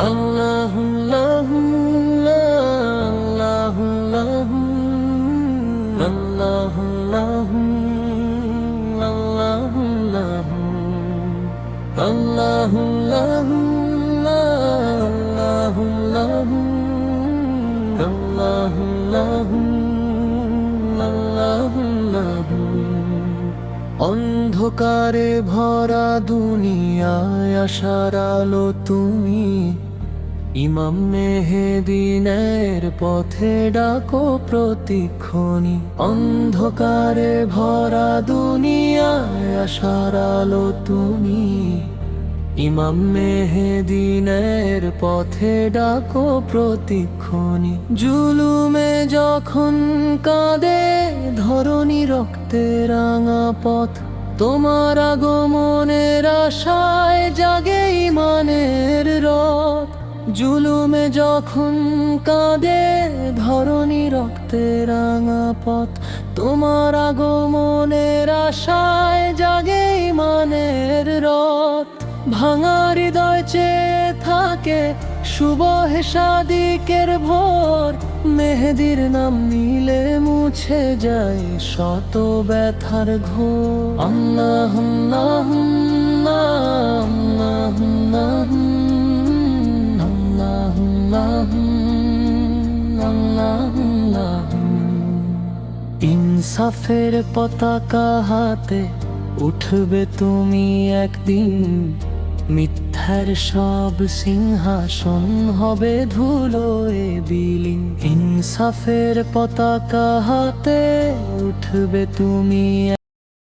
আল্লাহ আল্লাহ আল্লাহ আল্লাহ অন্ধকারে ভরা দুনিয়ায় আসার আলো তুমি ইমাম মেহেদিনের পথে ডাকো প্রতিক্ষণি। অন্ধকারে ভরা দুনিয়ায় আশার আলো তুমি। ইমাম মেহেদিনের পথে ডাকো প্রতিক্ষণি। জুলুমে যখন কাঁদে, ধরণী রক্তে রাঙা পথ। তোমার আগমনের আশায় জাগে জুলুমে যখন কাঁদে, ধরণী রক্তে রাঙা পথ। তোমার আগমনের আশায় জাগে মানের রথ। ভাঙা হৃদয় চেয়ে থাকে শুভ সাদিকের ভোর। মেহেদির নাম নিলে মুছে যায় শত ব্যথার ঘোর। আল্লাহ ইনসাফের পতাকা হাতে উঠবে তুমি একদিন। মিথ্যার সব সিংহাসন হবে ধুলো এ বিলীন। ইনসাফের পতাকা হাতে উঠবে তুমি